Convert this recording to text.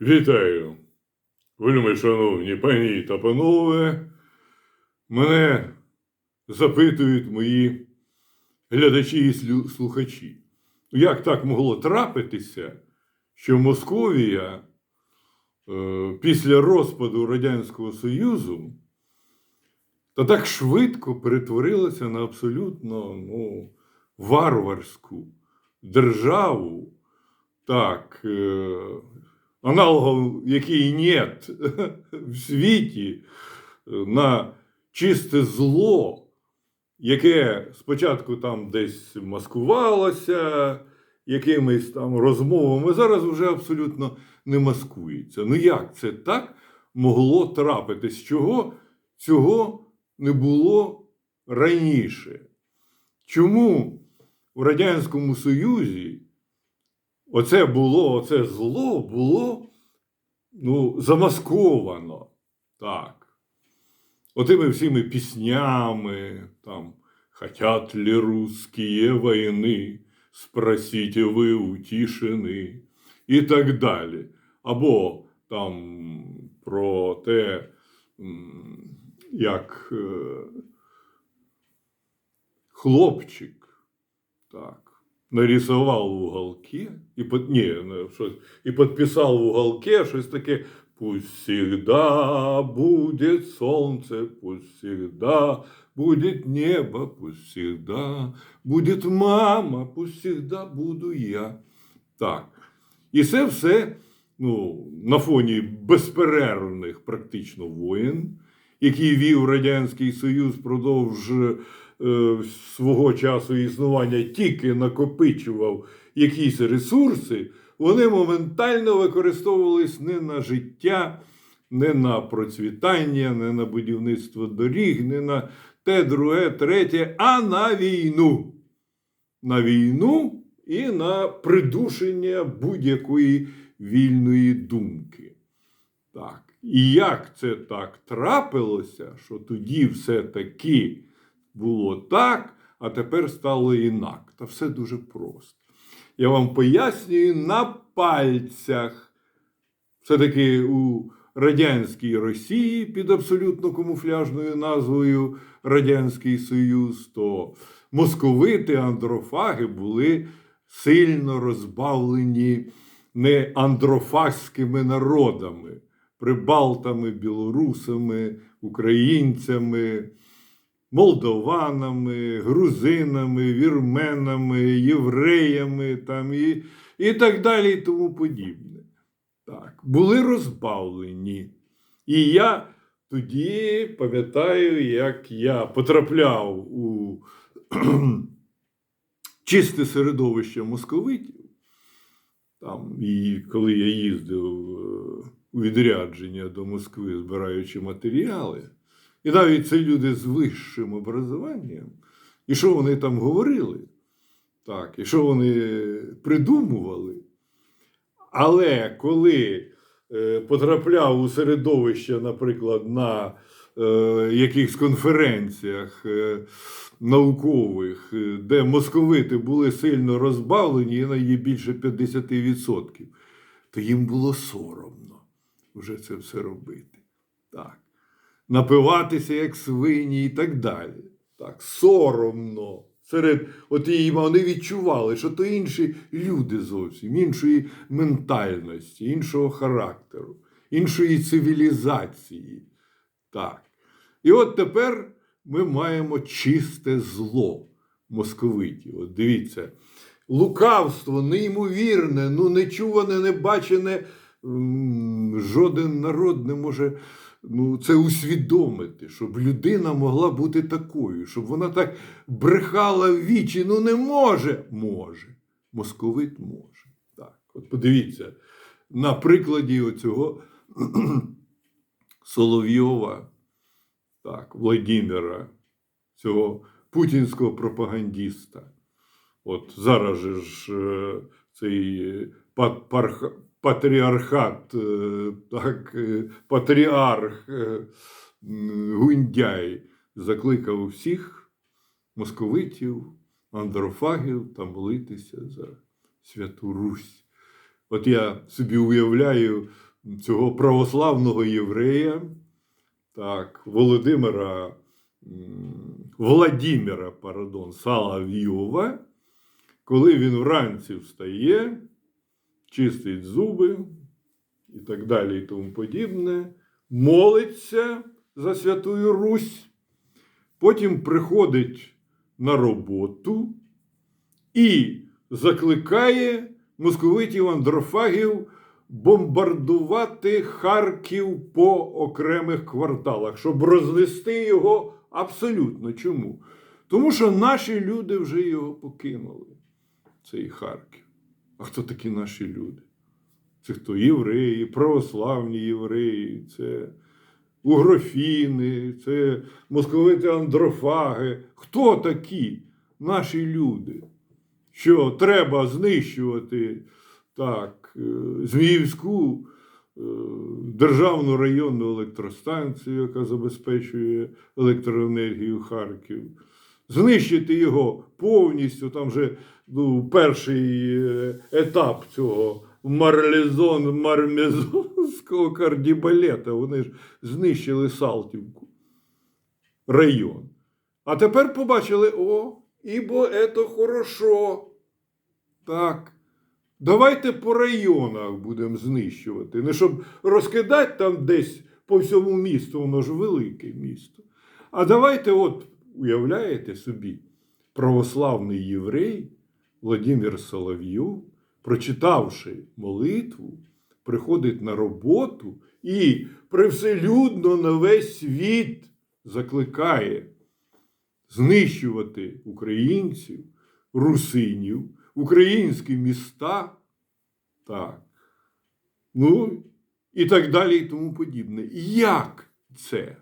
Вітаю, вельми шановні пані та панове. Мене запитують мої глядачі і слухачі. Як так могло трапитися, що Московія е, після розпаду Радянського Союзу та так швидко перетворилася на абсолютно ну, варварську державу, так, е, аналогов, який нет в світі, на чисте зло, яке спочатку там десь маскувалося якимись там розмовами, зараз вже абсолютно не маскується. Ну як це так могло трапитись? Чого цього не було раніше? Чому в Радянському Союзі оце було, оце зло було ну, замасковано. Так. Отими всіми піснями, там, хотят ли русские войны, спросите ви утішені, і так далі. Або там про те, як е, хлопчик так, нарисовал в уголке и, под, не, ну, щось, и подписал в уголке щось таке «Пусть всегда будет солнце, пусть всегда будет небо, пусть всегда будет мама, пусть всегда буду я». Так. І це все ну, на фоні безперервних практично воєн, які вів Радянський Союз впродовж свого часу існування, тільки накопичував якісь ресурси, вони моментально використовувались не на життя, не на процвітання, не на будівництво доріг, не на те, друге, третє, а на війну. На війну і на придушення будь-якої вільної думки. Так. І як це так трапилося, що тоді все-таки було так, а тепер стало інак? Та все дуже просто. Я вам пояснюю на пальцях. Все-таки у радянській Росії під абсолютно камуфляжною назвою Радянський Союз, то московити, андрофаги були сильно розбавлені не андрофагськими народами, прибалтами, білорусами, українцями, молдованами, грузинами, вірменами, євреями там, і, і так далі, і тому подібне. Так, були розбавлені. І я тоді пам'ятаю, як я потрапляв у чисте середовище московитів. Там, і коли я їздив е, у відрядження до Москви, збираючи матеріали, і навіть це люди з вищим образуванням, і що вони там говорили, так, і що вони придумували. Але коли е, потрапляв у середовище, наприклад, на е, якихось конференціях е, наукових, е, де московити були сильно розбавлені, і на її більше 50%, то їм було соромно вже це все робити. Так. Напиватися як свині і так далі. Так, соромно. Серед от її вони відчували, що то інші люди зовсім, іншої ментальності, іншого характеру, іншої цивілізації. Так. І от тепер ми маємо чисте зло московитів. От дивіться, лукавство неймовірне, ну нечуване, небачене. м, Жоден народ не може ну, це усвідомити, щоб людина могла бути такою, щоб вона так брехала в вічі. Ну не може. Може. Московит може. Так. От подивіться, на прикладі оцього Соловйова, так, Владимира, цього путінського пропагандіста. От зараз же ж е, цей парх- патріархат, е, так, е, патріарх е, Гундяй закликав всіх московитів, андрофагів та молитися за Святу Русь. От я собі уявляю цього православного єврея, так, Володимира Владіміра, пардон, Салавйова, коли він вранці встає, чистить зуби і так далі, і тому подібне, молиться за Святую Русь, потім приходить на роботу і закликає московитів андрофагів бомбардувати Харків по окремих кварталах, щоб рознести його абсолютно. Чому? Тому що наші люди вже його покинули, цей Харків. А хто такі наші люди? Це хто євреї, православні євреї, це угрофіни, це московити андрофаги. Хто такі наші люди? Що треба знищувати так, е, Зміївську е, державну районну електростанцію, яка забезпечує електроенергію Харків, знищити його повністю. Там же ну, перший е, етап цього марлезон мармезонського кардібалета. Вони ж знищили Салтівку район. А тепер побачили: о, ібо це хорошо. Так. Давайте по районах будемо знищувати. Не щоб розкидати там десь по всьому місту, воно ж велике місто. А давайте, от, уявляєте собі, православний єврей Владимир Соловйов, прочитавши молитву, приходить на роботу і привселюдно на весь світ закликає знищувати українців, русинів, українські міста. Так. Ну, і так далі, і тому подібне. Як це?